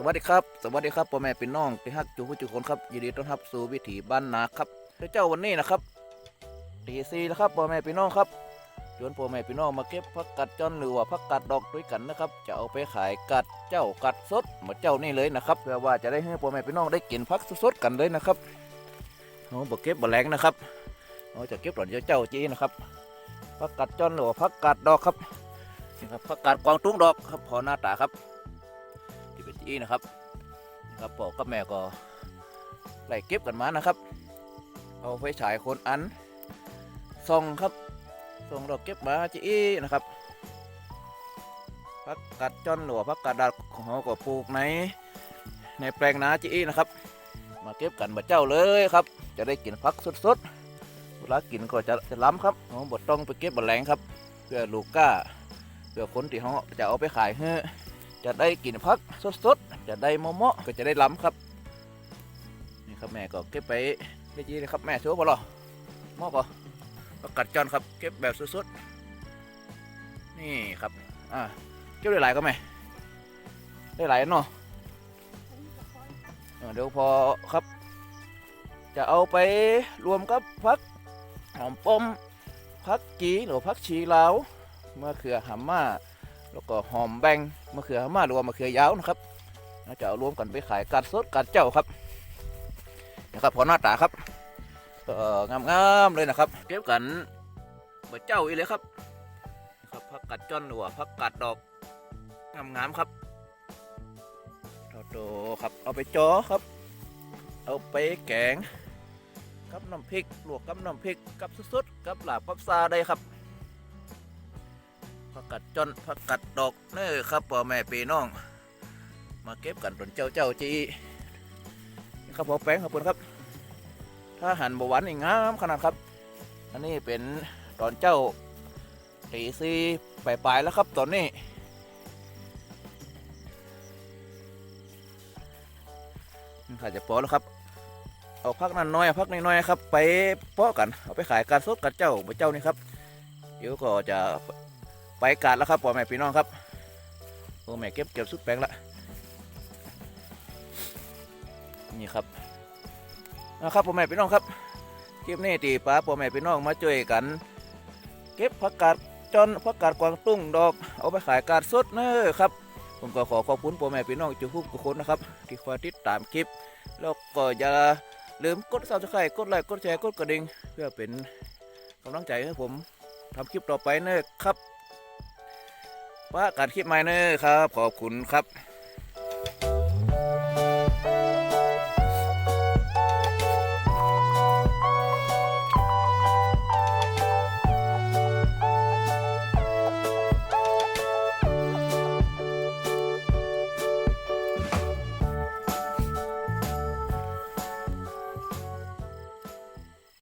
สวัสดีครับ สวัสดีครับพ่อแม่พี่น้องที่ฮักจูผู้จุคนครับยินดีต้อนรับสู่วิถีบ้านนาครับเจ้าวันนี้นะครับตีซีนะครับพ่อแม่พี่น้องครับชวนพ่อแม่พี่น้องมาเก็บผักกัดจอนหรือว่าผักกัดดอกด้วยกันนะครับจะเอาไปขายกัดเจ้ากัดสดเหมือนเจ้านี่เลยนะครับเพื่อว่าจะได้ให้พ่อแม่พี่น้องได้กินผักสดๆกันเลยนะครับเราบอกเก็บบ่แรงนะครับเราจะเก็บหล่อนเจ้าจีนะครับผักกัดจอนหรือว่าผักกัดดอกครับนี่ครับผักกัดกวางตุ้งดอกครับพอหน้าตาครับ ที่เป็นะครับนะครับพ่อกับแม่ก็ไล่เก็บกันมานะครับ เอาไฟฉายคนอันส่องครับส่องดอกเก็บมาจีนะครับพักกัดจอนหรือว่าพักกัดดาดของเขาก็ปลูกในในแปลงนาจีนะครับ มาเก็บกันบัดเจ้าเลยครับ จะได้กินพักสดๆเวลากินก็จะจะล้ำครับเขาบดต้องไปเก็บบัดแรงครับเพื่อลูกก้าเพื่อคนที่เขาจะเอาไปขายเฮ้อ จะได้กินพักสดๆ จะได้มะมะก็จะได้ล้ำครับ นี่ครับแม่ก็เก็บไปได้จีนะครับแม่ชัวร์บ่หรอมอกก็ประกัดจอนครับ เก็บแบบสดๆ นี่ครับ อ่า เก็บได้หลายก็แม่ได้หลายเนาะเดี๋ยวพอครับ จะเอาไปรวมกับพักหอมป้อมพักกีหรือพักชีลาวมะเขือหำม่า แล้วก็หอมแบงมะเขือมาหรือว่ามะเขือยาวนะครับเราจะเอารวมกันไปขายกัดสดกัดเจ้าครับนะครับพอหน้าตาครับเอองามๆเลยนะครับ เก็บกันเบอเจ้าอีเลยครับนะครับผักกัดจ้อนหรือว่าผักกัดดอกงามๆครับโตๆครับเอาไปจ้อครับ เอาไปแกงกับน้ำพริกลวกกับน้ำพริกกับสดๆกับหลาบกับซาได้ครับ ผักกัดจนผักกัดดอกเน้อครับพ่อแม่พี่น้อง มาเก็บกันตนเจ้าเจ้าจีนะครับพอแป้งครับคุณครับ ถ้าหันบวานนี่งามขนาดครับ อันนี้เป็นตอนเจ้าตีซีปลายๆแล้วครับตอนนี้ถ้าจะพอแล้วครับ เอาพักนั้นน้อยพักน้อยครับ ไปเพาะกัน เอาไปขายการสดกับเจ้าเจ้านี่ครับ เดี๋ยวก็จะ ไปกาดแล้วครับพ่อแม่พี่น้องครับโอ้แม่เก็บเก็บสุดแปลงละนี่ครับนะครับพ่อแม่พี่น้องครับคลิปนี้ตีป้าพ่อแม่พี่น้องมาช่วยกัน เก็บผักกาดจนผักกาดกวางตุ้งดอก เอาไปขายกาดสดเนอครับผมก็ขอขอบคุณพ่อแม่พี่น้องจุกทุกคนนะครับ ที่คอยติดตามคลิป แล้วก็อย่าลืมกดซับสไครต์กดไลค์กดแชร์กดกระดิ่งเพื่อเป็นกำลังใจให้ผมทำคลิปต่อไปเนอครับ ว่าการคลิปใหม่เนอครับ ขอบคุณครับ